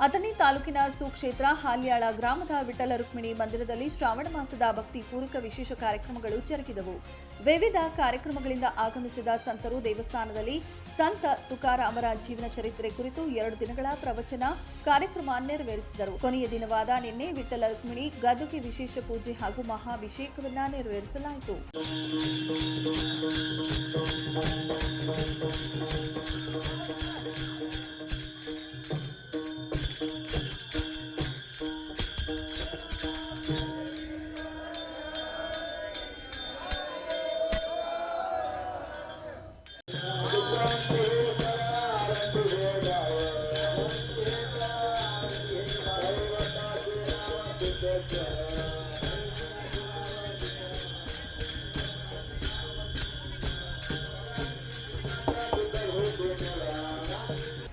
ಅಥಣಿ ತಾಲೂಕಿನ ಸುಕ್ಷೇತ್ರ ಹಾಲ್ಯಾಳ ಗ್ರಾಮದ ವಿಠಲ ರುಕ್ಮಿಣಿ ಮಂದಿರದಲ್ಲಿ ಶ್ರಾವಣ ಮಾಸದ ಭಕ್ತಿ ಪೂರಕ ವಿಶೇಷ ಕಾರ್ಯಕ್ರಮಗಳು ಜರುಗಿದವು. ವಿವಿಧ ಕಾರ್ಯಕ್ರಮಗಳಿಂದ ಆಗಮಿಸಿದ ಸಂತರು ದೇವಸ್ಥಾನದಲ್ಲಿ ಸಂತ ತುಕಾರಾಮರ ಜೀವನ ಚರಿತ್ರೆ ಕುರಿತು ಎರಡು ದಿನಗಳ ಪ್ರವಚನ ಕಾರ್ಯಕ್ರಮ ನೆರವೇರಿಸಿದರು. ಕೊನೆಯ ದಿನವಾದ ನಿನ್ನೆ ವಿಠಲ ರುಕ್ಮಿಣಿ ಗದುಗೆ ವಿಶೇಷ ಪೂಜೆ ಹಾಗೂ ಮಹಾಭಿಷೇಕವನ್ನ ನೆರವೇರಿಸಲಾಯಿತು. Música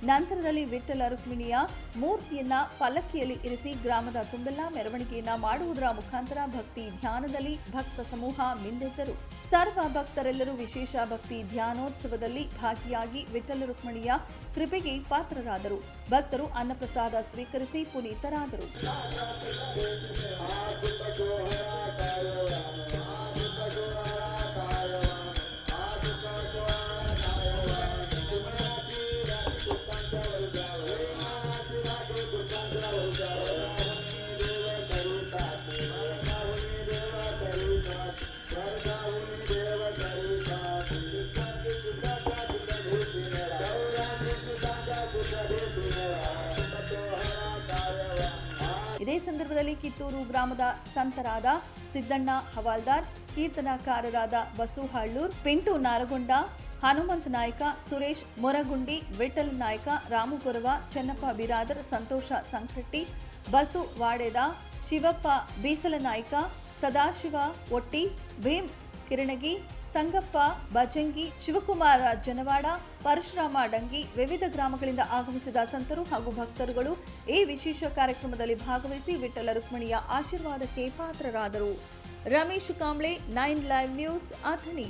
ನಂತರದಲ್ಲಿ ವಿಠಲ ರುಕ್ಮಿಣಿಯ ಮೂರ್ತಿಯನ್ನ ಪಲ್ಲಕ್ಕಿಯಲ್ಲಿ ಇರಿಸಿ ಗ್ರಾಮದ ತುಂಬೆಲ್ಲ ಮೆರವಣಿಗೆಯನ್ನ ಮಾಡುವುದರ ಮುಖಾಂತರ ಭಕ್ತಿ ಧ್ಯಾನದಲ್ಲಿ ಭಕ್ತ ಸಮೂಹ ಮಿಂದೆದ್ದರು. ಸರ್ವ ಭಕ್ತರೆಲ್ಲರೂ ವಿಶೇಷ ಭಕ್ತಿ ಧ್ಯಾನೋತ್ಸವದಲ್ಲಿ ಭಾಗಿಯಾಗಿ ವಿಠಲ ರುಕ್ಮಿಣಿಯ ಕೃಪೆಗೆ ಪಾತ್ರರಾದರು. ಭಕ್ತರು ಅನ್ನಪ್ರಸಾದ ಸ್ವೀಕರಿಸಿ ಪುನೀತರಾದರು. ಇದೇ ಸಂದರ್ಭದಲ್ಲಿ ಕಿತ್ತೂರು ಗ್ರಾಮದ ಸಂತರಾದ ಸಿದ್ದಣ್ಣ ಹವಾಲ್ದಾರ್, ಕೀರ್ತನಕಾರರಾದ ಬಸುಹಾಳ್ಳೂರ್ ಪಿಂಟು ನಾರಗೊಂಡ, ಹನುಮಂತ ನಾಯ್ಕ, ಸುರೇಶ್ ಮೊರಗುಂಡಿ, ವಿಠಲ್ ನಾಯ್ಕ, ರಾಮು ಗೊರವ, ಚೆನ್ನಪ್ಪ ಬಿರಾದರ್, ಸಂತೋಷ ಸಂಕಟ್ಟಿ, ಬಸು ವಾಡೆದ, ಶಿವಪ್ಪ ಬೀಸಲ ನಾಯ್ಕ ಸದಾಶಿವ ಒಟ್ಟಿ, ಭೀಮ್ ಕಿರಣಗಿ ಸಂಗಪ್ಪ ಬಜಂಗಿ ಶಿವಕುಮಾರ, ಜನವಾಡ, ಪರಶುರಾಮ ಡಂಗಿ ವಿವಿಧ ಗ್ರಾಮಗಳಿಂದ ಆಗಮಿಸಿದ ಸಂತರು ಹಾಗೂ ಭಕ್ತರುಗಳು ಈ ವಿಶೇಷ ಕಾರ್ಯಕ್ರಮದಲ್ಲಿ ಭಾಗವಹಿಸಿ ವಿಠಲ ರುಕ್ಮಿಣಿಯ ಆಶೀರ್ವಾದಕ್ಕೆ ಪಾತ್ರರಾದರು. Ramesh Kamble, nine live news, Athani.